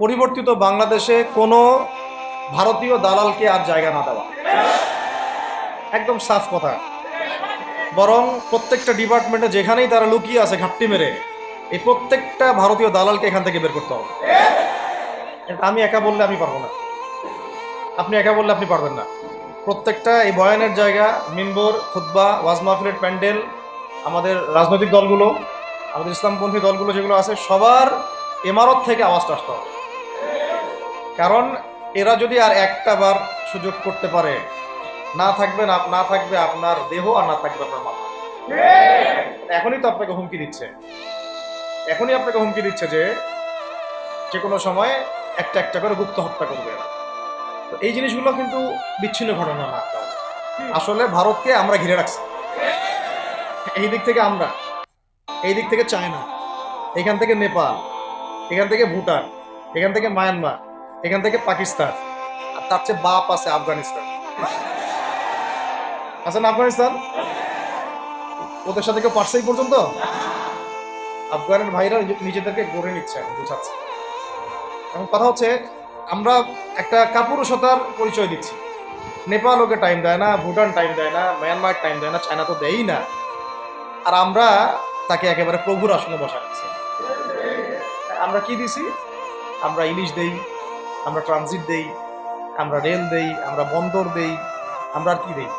পরিবর্তিত বাংলাদেশে কোনো ভারতীয় দালালকে আর জায়গা না দেওয়া। একদম সাফ কথা। বরং প্রত্যেকটা ডিপার্টমেন্টে যেখানেই তারা লুকিয়ে আছে ঘাপটি মেরে, এই প্রত্যেকটা ভারতীয় দালালকে এখান থেকে বের করতে হবে। আমি একা বললে আমি পারব না। আপনি একা বললে আপনি পারবেন না। প্রত্যেকটা এই বয়ানের জায়গা, মিম্বর খুদ্া ওয়াজ মাহফিলের প্যান্ডেল, আমাদের রাজনৈতিক দলগুলো, আমাদের ইসলামপন্থী দলগুলো যেগুলো আছে, সবার ইমারত থেকে আওয়াজটা আসতে হবে। কারণ এরা যদি আর একটা বার সুযোগ করতে পারে, না থাকবে আপ- না থাকবে আপনার দেহ আর না থাকবে আপনার মাথা। এখনই তো আপনাকে হুমকি দিচ্ছে। এখনই আপনাকে হুমকি দিচ্ছে যে যে কোনো সময় একটা একটা করে গুপ্ত হত্যা করবে। তো এই জিনিসগুলো কিন্তু বিচ্ছিন্ন ঘটনা না আসলে ভারতকে আমরা ঘিরে রাখছি। এই দিক থেকে আমরা, এই দিক থেকে চায়না, এখান থেকে নেপাল, এখান থেকে ভুটান, এখান থেকে মায়ানমার এখান থেকে পাকিস্তান। আর তার চেয়ে বাপ আছে আফগানিস্তান। আছে না, আফগানিস্তান? ওদের সাথে কেউ পারছে এই পর্যন্ত? আফগানের ভাইরা নিজে- নিজেদেরকে গড়ে নিচ্ছে বুঝাচ্ছে। এখন কথা হচ্ছে, আমরা একটা কাপুরুষতার পরিচয় দিচ্ছি। নেপাল ওকে টাইম দেয় না, ভুটান টাইম দেয় না মায়ানমার টাইম দেয় না চায়না তো দেয়ই না। আর আমরা তাকে একেবারে প্রভুর আসনে বসা আমরা কি দিছি? আমরা ইলিশ দেই আমরা ট্রানজিট দেই, আমরা রেল দেই, আমরা বন্দর দেই, আমরা আর কি দেই?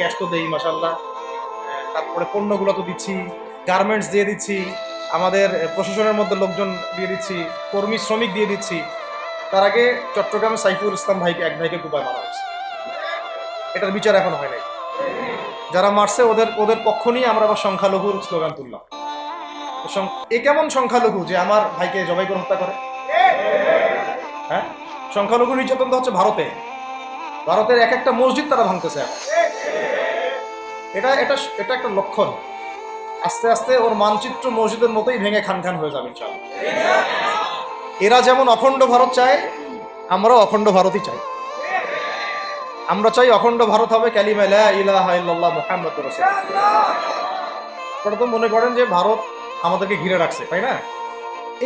গ্যাস তো দেই মাসাল্লাহ তারপরে পণ্যগুলো তো দিচ্ছি গার্মেন্টস দিয়ে দিচ্ছি, আমাদের প্রশাসনের মধ্যে লোকজন দিয়ে দিচ্ছি, কর্মী, শ্রমিক দিয়ে দিচ্ছি। তার আগে চট্টগ্রামে সাইফুল ইসলাম ভাইকে, এক ভাইকে কুপায় মারা হয়েছে। এটার বিচার এখন হয় নাই। যারা মারছে, ওদের ওদের পক্ষ নিয়ে আমরা আবার সংখ্যালঘুর স্লোগান তুললাম। এ কেমন সংখ্যালঘু যে আমার ভাইকে জবাই করে হত্যা করে? হ্যাঁ? সংখ্যালঘু নির্যাতন হচ্ছে ভারতে। ভারতের এক একটা মসজিদ তারা ভাঙতেছে এটা এটা এটা একটা লক্ষণ। আস্তে আস্তে ওর মানচিত্র মসজিদের মতোই ভেঙে খান খান হয়ে যাবে এরা যেমন অখণ্ড ভারত চায়, আমরাও অখণ্ড ভারতই চাই। আমরা চাই অখণ্ড ভারত হবে ক্যালিমা লা ইলাহা ইল্লাল্লাহ তো মনে করেন যে ভারত আমাদেরকে ঘিরে রাখছে, তাই না?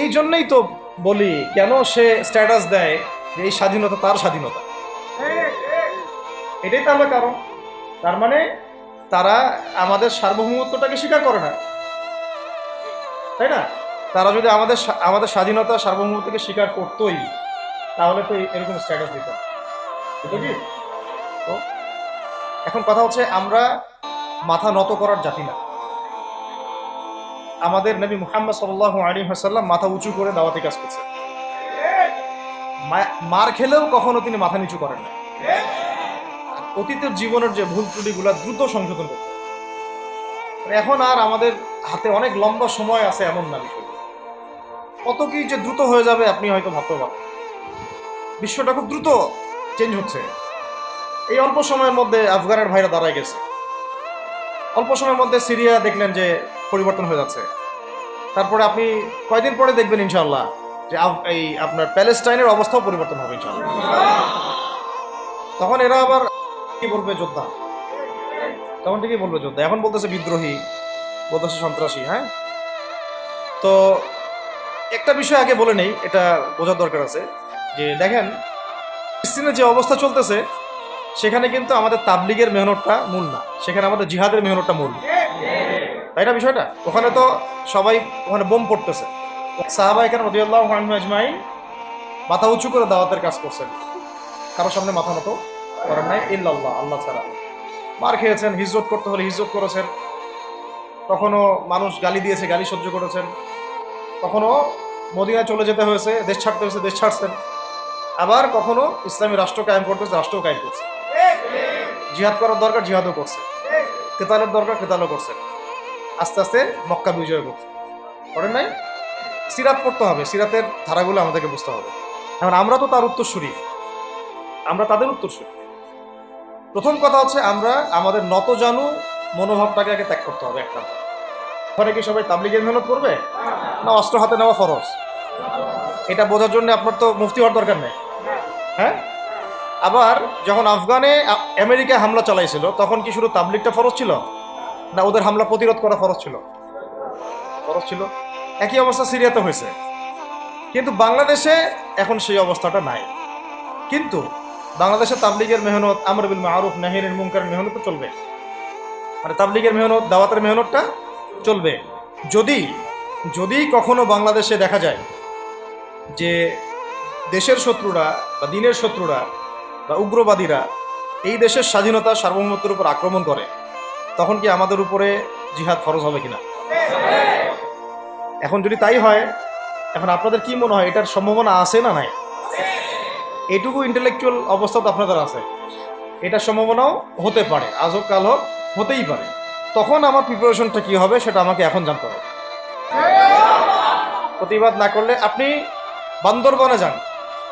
এই জন্যই তো বলি, কেন সে স্ট্যাটাস দেয় যে এই স্বাধীনতা তার স্বাধীনতা? এটাই তাহলে কারণ। তার মানে তারা আমাদের সার্বভৌমত্বটাকে স্বীকার করে না। তাই না? তারা যদি আমাদের আমাদের স্বাধীনতা সার্বভৌমত্বকে স্বীকার করতোই, তাহলে তো এরকম স্ট্যাটাস দিত। বুঝলো? তো এখন কথা হচ্ছে, আমরা মাথা নত করার জাতি না। আমাদের নবী মুহাম্মদ সাল্লাহ আলী হাসাল্লাম মাথা উঁচু করে দাওয়াতি কাজ করছে। মার খেলেও কখনো তিনি মাথা নিচু করেন না। অতীতের জীবনের যে ভুল ত্রুটিগুলো দ্রুত সংশোধন করতে এখন আর আমাদের হাতে অনেক লম্বা সময় আছে এমন না বিষয় কত কি যে দ্রুত হয়ে যাবে আপনি হয়তো ভাবতে পারেন বিশ্বটা খুব দ্রুত চেঞ্জ হচ্ছে। এই অল্প সময়ের মধ্যে আফগানের ভাইরা দাঁড়ায় গেছে। অল্প সময়ের মধ্যে সিরিয়া দেখলেন যে পরিবর্তন হয়ে যাচ্ছে। তারপরে আপনি কয়দিন পরে দেখবেন ইনশাল্লাহ যে এই আপনার প্যালেস্টাইনের অবস্থাও পরিবর্তন হবে ইনশাল্লাহ তখন এরা আবার কি বলবে যোদ্ধা? তখন ঠিকই বলবে যোদ্ধা। এখন বলতেছে বিদ্রোহী, বলতেছে সন্ত্রাসী হ্যাঁ? তো একটা বিষয় আগে বলে নেই, এটা বোঝার দরকার আছে। যে দেখেন, ফিলিস্তিনের যে অবস্থা চলতেছে সেখানে কিন্তু আমাদের তাবলিগের মেহনতটা মূল না। সেখানে আমাদের জিহাদের মেহনতটা মূল। তাই না বিষয়টা? ওখানে তো সবাই ওখানে বোম পড়তেছে। সাহাবা এখানে রদিয়াল্লাহ আজমাই মাথা উঁচু করে দাওয়াতের কাজ করছেন। কারোর সামনে মাথা মতো করেন নাই ইল্লাল্লাহ, আল্লাহ ছাড়া। মার খেয়েছেন, হিজরত করতে হলে হিজরত করেছেন। কখনো মানুষ গালি দিয়েছে, গালি সহ্য করেছেন। কখনো মদিনায় চলে যেতে হয়েছে, দেশ ছাড়তে হয়েছে, দেশ ছাড়ছেন। আবার কখনো ইসলামী রাষ্ট্র কায়েম করতেছে রাষ্ট্র কায়েম করছে। জিহাদ করার দরকার জিহাদও করছে। কেতালের দরকার কেতালও করছে। আস্তে আস্তে মক্কা বিজয় করছে। করেন নাই? সিরাত পড়তে হবে সিরাতের ধারাগুলো আমাদেরকে বুঝতে হবে। এখন আমরা তো তার উত্তরসূরি। আমরা তাদের উত্তরসূরি। প্রথম কথা হচ্ছে আমরা আমাদের নত জানু মনোভাবটাকে আগে ত্যাগ করতে হবে একটা। ঘরে কি সবাই তাবলিগের মেহনত করবে? না অস্ত্র হাতে নেওয়া ফরজ। এটা বোঝার জন্য আপনার তো মুফতি হওয়ার দরকার নেই। হ্যাঁ? আবার যখন আফগানে, আ- আমেরিকায় হামলা চালাইছিল, তখন কি শুধু তাবলিগটা ফরজ ছিল? না ওদের হামলা প্রতিরোধ করা ফরজ ছিল? ফরজ ছিল। একই অবস্থা সিরিয়াতে হয়েছে। কিন্তু বাংলাদেশে এখন সেই অবস্থাটা নাই। কিন্তু বাংলাদেশে তাবলিগের মেহনত, আমর বিল মারুফ নাহিরের মুনকার মেহনত চলবে। মানে তাবলিগের মেহনত, দাওয়াতের মেহনতটা চলবে। যদি যদি কখনো বাংলাদেশে দেখা যায় যে দেশের শত্রুরা বা দিনের শত্রুরা বা উগ্রবাদীরা এই দেশের স্বাধীনতা সার্বভৌমত্বের উপর আক্রমণ করে, তখন কি আমাদের উপরে জিহাদ ফরজ হবে কিনা? এখন যদি তাই হয়, এখন আপনাদের কি মনে হয়, এটার সম্ভাবনা আছে না নাই? এটুকু ইন্টেলেকচুয়াল অবস্থা তো আপনাদের আছে। এটার সম্ভাবনাও হতে পারে আজ হোক কাল হোক, হতেই পারে। তখন আমার প্রিপারেশনটা কি হবে, সেটা আমাকে এখন জানতে হবে। প্রতিবাদ না করলে আপনি বান্দরবনে যান।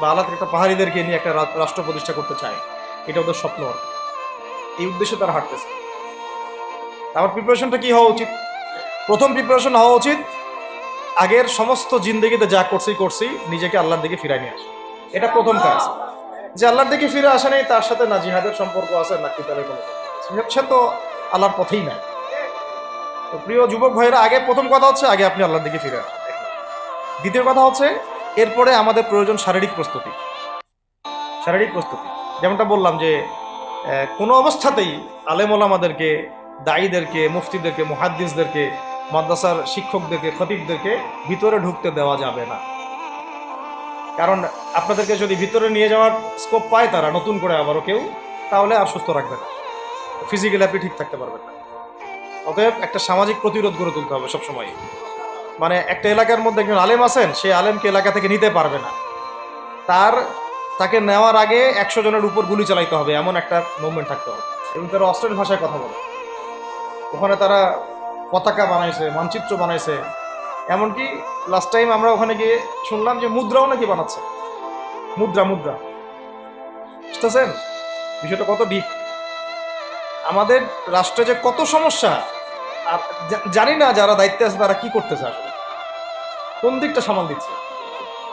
বা আলাদা একটা পাহাড়িদেরকে নিয়ে একটা রাষ্ট্র প্রতিষ্ঠা করতে চায়, এটা ওদের স্বপ্ন। এই উদ্দেশ্যে তারা হাঁটতেছে। আমার প্রিপারেশনটা কি হওয়া উচিত? প্রথম প্রিপারেশন হওয়া উচিত, আগের সমস্ত জিন্দগিতে যা করছি করছি, নিজেকে আল্লাহর দিকে ফিরাই নিয়ে আসে। এটা প্রথম কাজ। যে আল্লাহর দিকে ফিরে আসা নেই, তার সাথে না জিহাদের সম্পর্ক আছে, না কিতাবের কোনো সে তো আল্লাহর পথেই নাই। তো প্রিয় যুবক ভাইয়েরা, আগে প্রথম কথা হচ্ছে, আগে আপনি আল্লাহর দিকে ফিরে আসেন। দ্বিতীয় কথা হচ্ছে এরপরে আমাদের প্রয়োজন শারীরিক প্রস্তুতি। শারীরিক প্রস্তুতি। যেমনটা বললাম যে কোনো অবস্থাতেই আলেম ওলামাদেরকে, দায়ীদেরকে, মুফতিদেরকে, মুহাদ্দিসদেরকে, মাদ্রাসার শিক্ষকদেরকে, খতিবদেরকে ভিতরে ঢুকতে দেওয়া যাবে না। কারণ আপনাদেরকে যদি ভিতরে নিয়ে যাওয়ার স্কোপ পায় তারা, নতুন করে আবারও কেউ, তাহলে আর সুস্থ রাখবে না। ফিজিক্যালি আপনি ঠিক থাকতে পারবেন না। অতএব একটা সামাজিক প্রতিরোধ গড়ে তুলতে হবে সবসময় মানে একটা এলাকার মধ্যে একজন আলেম আছেন সেই আলেমকে এলাকা থেকে নিতে পারবে না। তার, তাকে নেওয়ার আগে একশো জনের উপর গুলি চালাইতে হবে, এমন একটা মুভমেন্ট থাকতে হবে। এবং তারা অস্ট্রেলিয়ান ভাষায় কথা বলে। ওখানে তারা পতাকা বানাইছে, মানচিত্র বানাইছে। এমনকি লাস্ট টাইম আমরা ওখানে গিয়ে শুনলাম যে মুদ্রাও নাকি বানাচ্ছে। মুদ্রা মুদ্রা। বুঝতেছেন? বিষয়টা কত ডিপ আমাদের রাষ্ট্রে যে কত সমস্যা, আর জানি না যারা দায়িত্বে আছে তারা কি করতেছে আসলে। কোন দিকটা সামাল দিচ্ছে?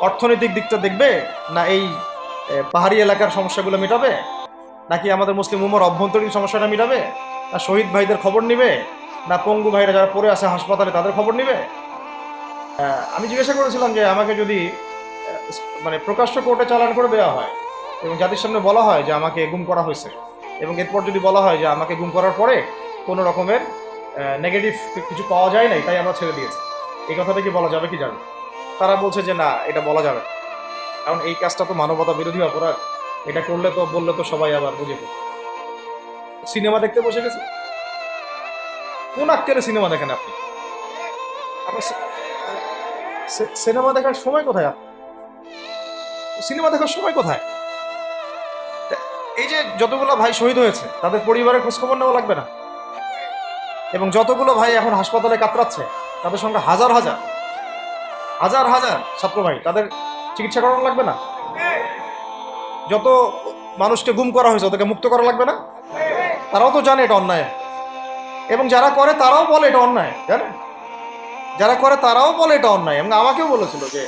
অর্থনৈতিক দিকটা দেখবে না এই পাহাড়ি এলাকার সমস্যাগুলো মেটাবে? নাকি আমাদের মুসলিম উমর অভ্যন্তরীণ সমস্যাটা মেটাবে? না শহীদ ভাইদের খবর নিবে? না পঙ্গু ভাইরা যারা পড়ে আছে হাসপাতালে তাদের খবর নিবে? আমি জিজ্ঞাসা করেছিলাম যে আমাকে যদি মানে প্রকাশ্য কোর্টে চালান করে দেওয়া হয় এবং জাতির সামনে বলা হয় যে আমাকে গুম করা হয়েছে এবং এরপর যদি বলা হয় যে আমাকে গুম করার পরে কোনো রকমের নেগেটিভ কিছু পাওয়া যায় নাই, তাই আমরা ছেড়ে দিয়েছি। এই কথাটা কি বলা যাবে কি যাবে তারা বলছে যে না, এটা বলা যাবে কারণ এই কাজটা তো মানবতা বিরোধী অপরাধ। এটা করলে তো, বললে তো সবাই আবার বুঝে ফেলবে। সিনেমা দেখতে বসে গেছে? কোন আক্কেরে সিনেমা দেখেন আপনি? সিনেমা দেখার সময় কোথায়? সিনেমা দেখার সময় কোথায়? এই যে যতগুলো ভাই শহীদ হয়েছে, তাদের পরিবারের খোঁজখবর নেওয়া লাগবে না? এবং যতগুলো ভাই এখন হাসপাতালে কাতরাচ্ছে তাদের সঙ্গে হাজার হাজার। হাজার হাজার ছাত্র ভাই তাদের চিকিৎসা করানো লাগবে না? যত মানুষকে গুম করা হয়েছে, ওদেরকে মুক্ত করা লাগবে না? তারাও তো জানে এটা অন্যায়। এবং যারা করে, তারাও বলে এটা অন্যায় জানে যারা করে, তারাও বলে এটা অন্যায়। এবং আমাকেও বলেছিল যে